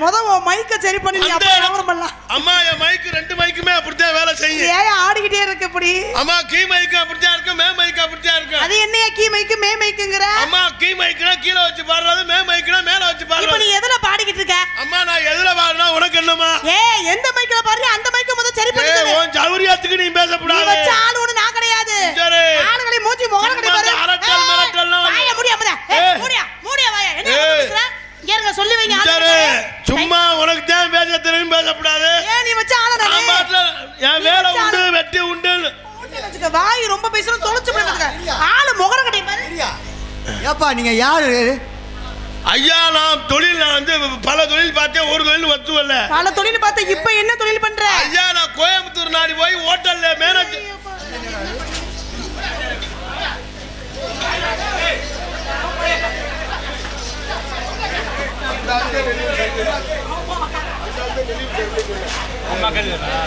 முத உன் மைக்க சரி பண்ணி நீ அந்த அப்ப வியாபாரம் பண்ணலாம் அம்மா என் ரெண்டு மைக்குமே அப்படித்தான் வேலை செய்யும். ஏன் ஆடிக்கிட்டே இருக்கு இப்படி? அம்மா கீ மைக்கு அப்படித்தான் இருக்கு மே மைக்கு அப்படித்தான் இருக்கு அது என்னையா கீ மைக்கு மே மைக்குங்கிற அம்மா கீ மைக்குனா கீழே வச்சு பாடுறது மே மைக்குனா மேல வச்சு இப்ப நீ பாடுறது எதுல பாடிக்கிட்டு இருக்க? அம்மா நான் எதுல பாடுனா உனக்கு என்னம்மா? ஏ எந்த மைக்ல பாடுறியோ அந்த மைக்க முத சரி ஏ பண்ணி உன் சௌரியத்துக்கு நீ நீ பேசக்கூடாது வச்ச ஆளு ஒண்ணு நான் கிடையாது. ஆளுகளை மூஞ்சி முகர கிடையாது அரட்டல் மிரட்டல்லாம். வந்து- வாய முடியா. மூடியா. மூடியா என்ன. பேசுற? சொல்லி வைங்க. சும்மா உனக்கு தான் பேச தெரியும் பேசக்கூடாது. ஏன் நீ வச்ச ஆளு நான் நானே பாட்டுல என் வேலை உண்டு வெட்டி உண்டு. வாய் ரொம்ப பேசணும் தொலைச்சு போய் ஆளு முகர கடை பாரு. ஏப்பா நீங்க யாரு? ஐயா நான் தொழில் நான் வந்து பல தொழில் பார்த்தேன் ஒரு தொழில் ஒத்துவல்ல. பல தொழில் பார்த்த இப்ப என்ன தொழில் பண்ற? ஐயா நான் கோயம்புத்தூர் நாடி போய் ஹோட்டல்ல அம்மா கழுதுனா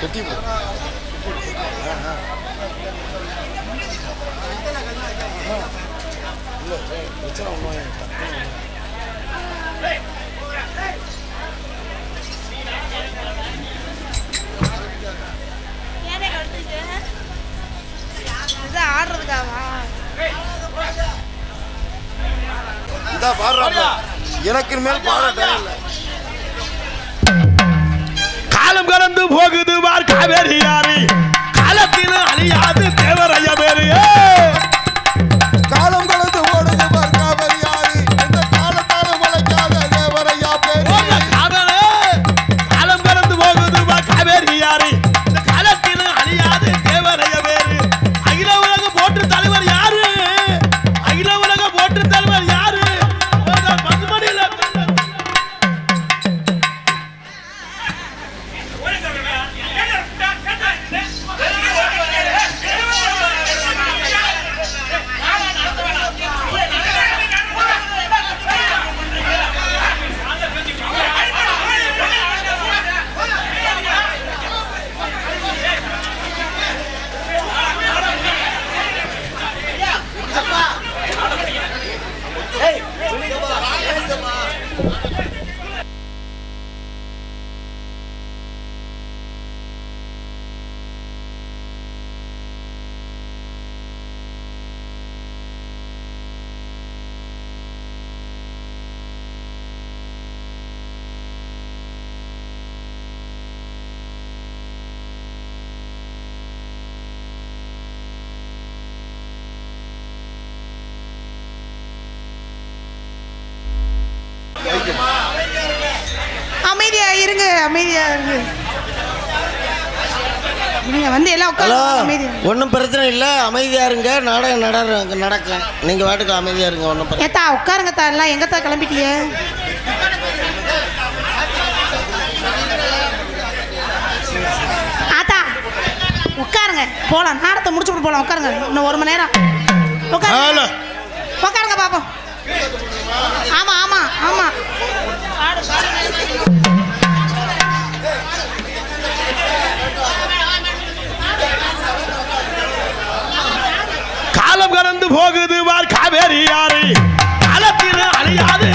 கொத்தி இல்லை வச்சு அவங்க இது ஆடுறதுக்காவா? இந்த பாடுறாங்க எனக்கு மேல் பாட டைம் இல்லை. காலம் கடந்து போகுது பார் காவேரி யாரு காலத்தின் அழியாது தேவரைய. நீங்க வந்து எல்லாம் ஹலோ ஒன்றும் பிரச்சனை இல்லை. அமைதியாக இருங்க. நாடகம் நட நடக்கும் நீங்கள் வாட்டுக்கு அமைதியாக இருங்க ஒன்றும் பிரச்சனை ஏத்தா உட்காருங்க தா எல்லாம். எங்கத்தா கிளம்பிட்டீங்க ஆத்தா உட்காருங்க. போலாம். நாடத்தை முடிச்சு விட்டு போலாம். உட்காருங்க. இன்னும் ஒரு மணி நேரம். உட்காருங்க. உட்காருங்க பாப்போம். ஆமா ஆமா ஆமா. காலம் கடந்து போகுது வார் காவேரி யாரு காலத்தில் அழியாது.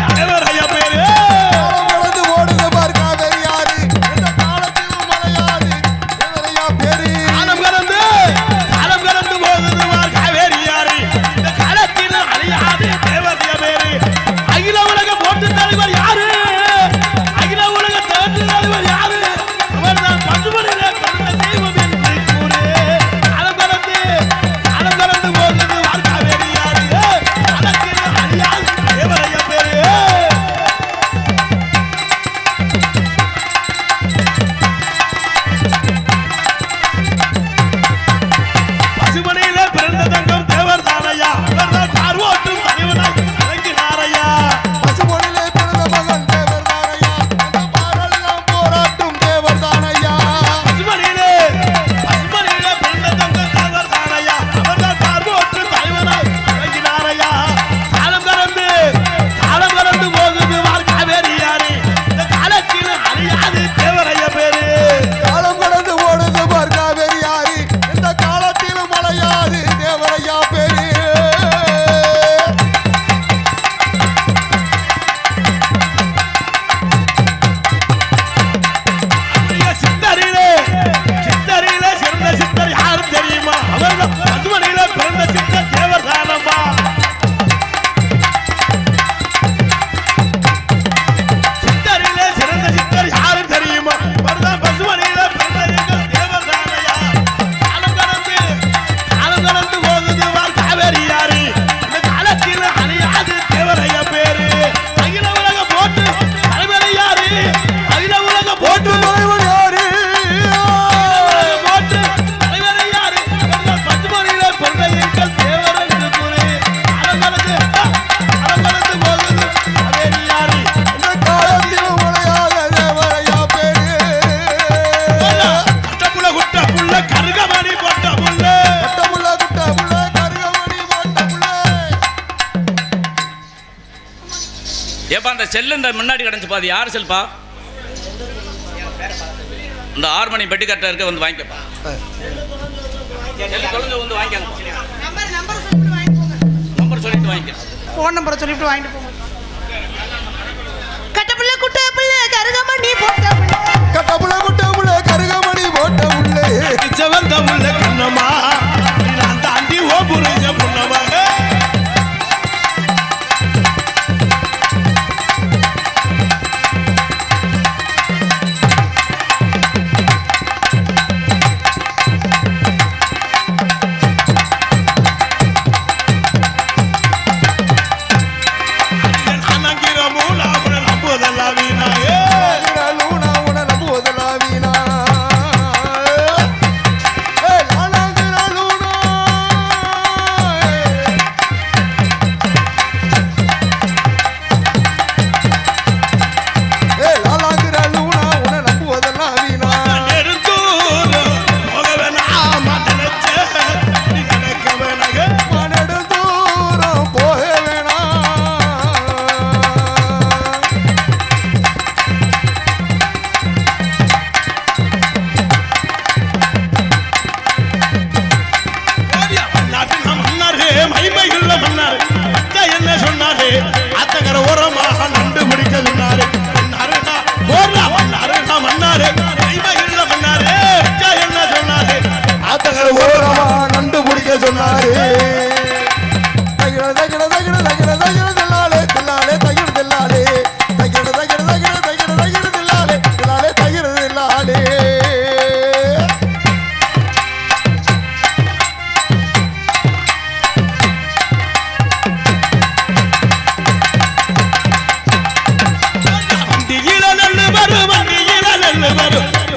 செல்லு இந்த முன்னாடி கிடச்சிப்பா அது யார் செல்பா? இந்த ஆறு மணி பெட்டு கரெக்டாக இருக்க வந்து வாங்கிக்கப்பா சொல்லுங்க வந்து வாங்கிக்கோங்க. நம்பர் சொல்லிட்டு வாங்கிக்கோ. ஃபோன் நம்பரை சொல்லிட்டு வாங்கிட்டு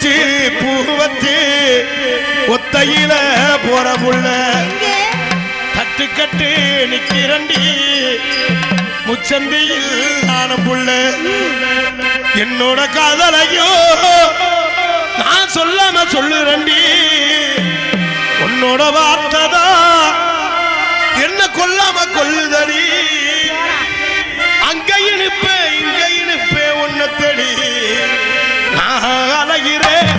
பூ வச்சு ஒத்தையில போற புள்ள கட்டு நிக்கிறண்டி முச்சந்தியில் நானும் புள்ள என்னோட காதலையோ நான் சொல்லாம சொல்லுறண்டி. உன்னோட வார்த்தைதா என்ன கொல்லாம கொல்லுதடி. அங்க இனிப்பே இங்க இனிப்பே உன்னை தெடி. நான் அலைகிறேன்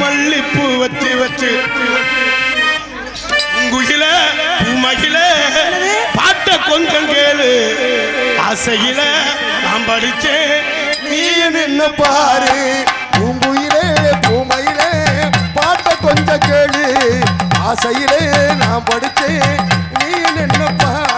மல்லிப்பூ வச்சு வச்சு. குயில மகிழ பாட்ட கொஞ்சம் கேளு. ஆசையில நான் படிச்சேன். நீ நின்னு பாரு? பூங்குயிலே பூமையிலே பாட்ட கொஞ்சம் கேளு. ஆசையிலே நான் படிச்சேன். நீ நின்னு பாரு?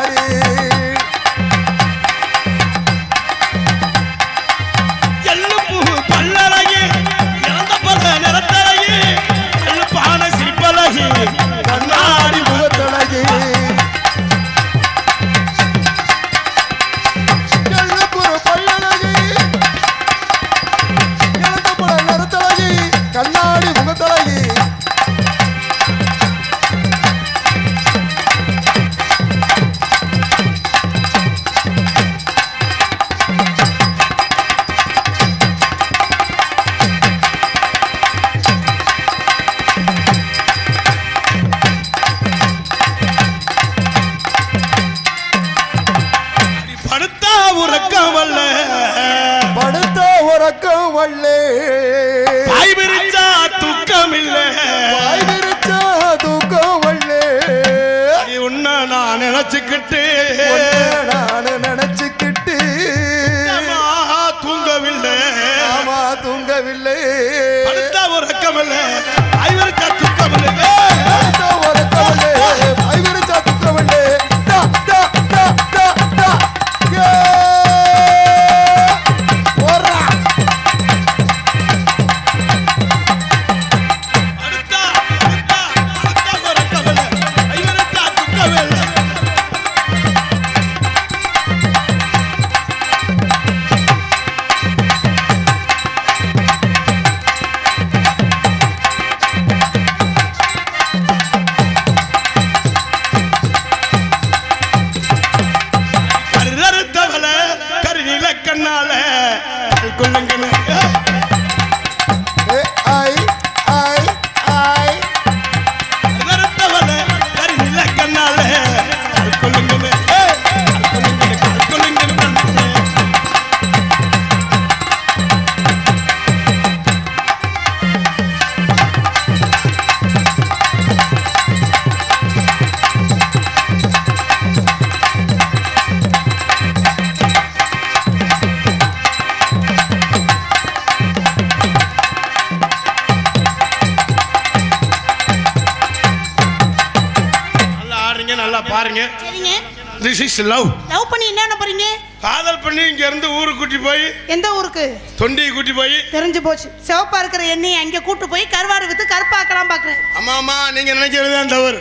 இஸ் லவ் லவ் பண்ணி என்ன பண்ண போறீங்க? காதல் பண்ணி இங்க இருந்து ஊருக்கு கூட்டி போய் எந்த ஊருக்கு? தொண்டியை கூட்டி போய். தெரிஞ்சு போச்சு. சிவப்பா இருக்கிற எண்ணெயை அங்கே கூட்டு போய் கருவாடு வித்து கருப்பாக்கலாம் பாக்குறேன். அம்மா அம்மா நீங்க நினைக்கிறது தான் தவறு?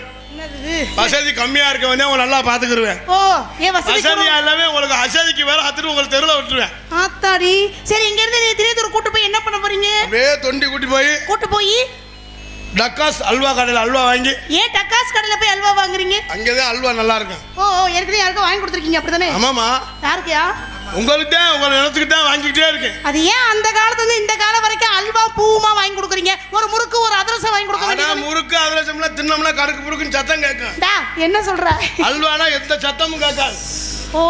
வசதி கம்மியா இருக்க வந்து உங்களை நல்லா பாத்துக்கிருவேன் ஓ ஏன் வசதி வசதியா உங்களுக்கு அசதிக்கு வேற அத்துட்டு உங்களுக்கு தெருவில் விட்டுருவேன். ஆத்தாடி. சரி இங்க இருந்து நீ திரியத்தூர் கூட்டு போய் என்ன பண்ண போறீங்க? அப்படியே தொண்டி கூட்டி போய் கூட்டு போய் டக்காஸ் அல்வா கடையில் அல்வா வாங்கி. ஏன் டக்காஸ் கடையில போய் அல்வா வாங்குறீங்க? அங்கேதான் அல்வா நல்லா இருக்கும் ஓ ஏற்கனவே யாருக்கும் வாங்கி கொடுத்துருக்கீங்க அப்படிதானே? ஆமாமா யாருக்குயா? உங்களுக்கு தான் உங்களை நினைச்சுக்கிட்டு தான் வாங்கிக்கிட்டே இருக்கேன். அது ஏன் அந்த காலத்துல இருந்து இந்த காலம் வரைக்கும் அல்வா பூவுமா வாங்கி கொடுக்குறீங்க? ஒரு முறுக்கு ஒரு அதிரசம் வாங்கி கொடுக்க வேண்டியது முறுக்கு அதிரசம்லாம் தின்னோம்னா கடுக்கு புடுக்குன்னு சத்தம் கேட்கும். டா என்ன சொல்ற? அல்வானா எந்த சத்தமும் கேட்காது. ஓ.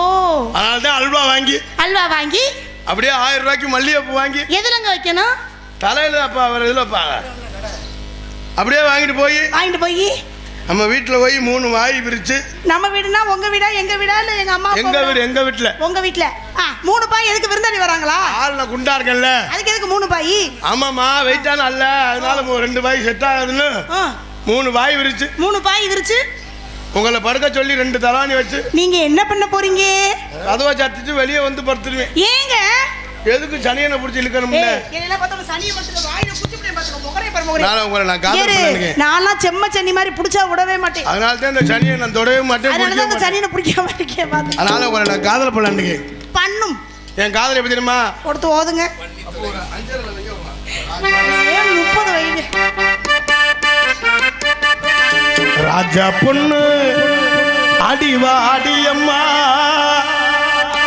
அதனால தான் அல்வா வாங்கி. அல்வா வாங்கி? அப்படியே ஆயிரம் ரூபாய்க்கு மல்லிகைப்பூ வாங்கி. எதுலங்க வைக்கணும்? தலையில அப்பா அவர் இதில் அப்படியே வாங்கிட்டு போய். வாங்கிட்டு போய். நம்ம வீட்டில் போய் மூணு வாய் பிரிச்சு. நம்ம வீடுனா உங்க வீடா எங்க வீடா இல்ல எங்க அம்மா எங்க வீடா? எங்க வீட்டில் உங்க வீட்ல. ஆ, மூணு பாய் எதுக்கு விருந்தாளி வராங்களா? ஆள்ல குண்டா இருக்கேன்ல. அதுக்கு எதுக்கு மூணு பாய்? ஆமாம்மா வெயிட்டான அல்ல அதனால ரெண்டு பாய் செட் ஆகுதுன்னு. மூணு பாய் விரிச்சு. மூணு பாய் விரிச்சு. உங்களை படுக்க சொல்லி ரெண்டு தலாணி வச்சு. நீங்க என்ன பண்ண போறீங்க? கதவை சத்திச்சு வெளியே வந்து படுத்துருவேன். ஏங்க? எதுக்கு சனியனை பிடிச்சி இழுக்கணும்ல? நான் செம்ம சனி மாதிரி பிடிச்சா விடவே மாட்டேன். அதனால தான் இந்த சனியை நான் தொடவே மாட்டேன் அதனால தான் சனியை பிடிக்காம இருக்கேன் அதனால உங்களை நான் காதல் பண்ணலான்னு பண்ணும். என் காதல் எப்படி தெரியுமா? கொடுத்து ஓதுங்க. முப்பது வைங்க. ராஜா பொண்ணு அடிவா அடியம்மா.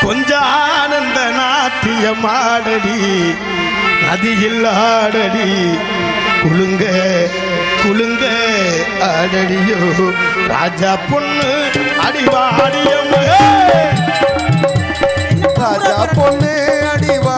கொஞ்ச ஆனந்த நாட்டியமாடடி நதியில் ஆடடி. குழுங்க குழுங்க ஆடடியோ ராஜா பொண்ணு அடிவாடியம் ராஜா பொண்ணு அடிவா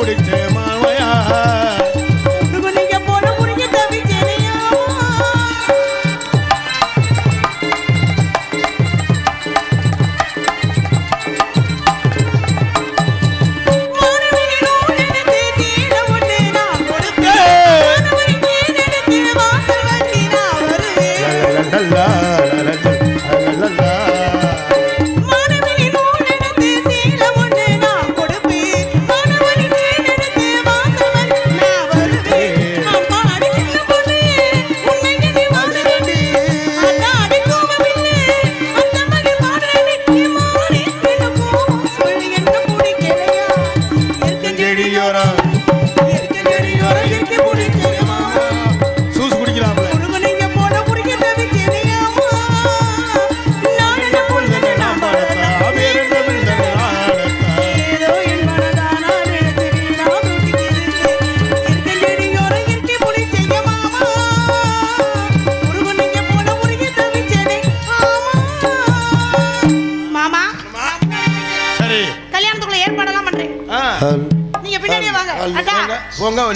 குடிச்சே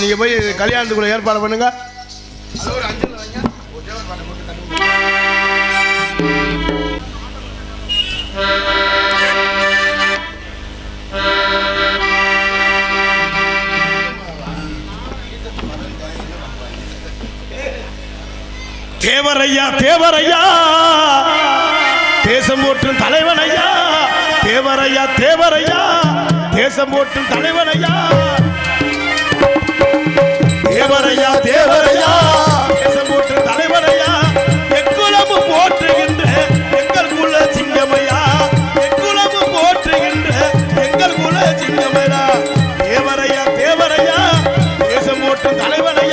நீங்கள் போய் கல்யாணத்துக்குள்ள ஏற்பாடு பண்ணுங்க. அது ஒரு அஞ்சு தேவரையா தேவரையா. தேசம் போற்றும் தலைவனையா. தேவரையா தேவரையா. தேசம் போற்றும் தலைவனையா. தேவரையா தேவரையா தேசமூற்று தலைவரையா எக்குளமு போற்றுகின்ற எங்கள் குல சிங்கமையா எக்குளமு போற்றுகின்ற எங்கள் குல சிங்கமையா. தேவரையா தேவரையா தேசமூற்று தலைவரையா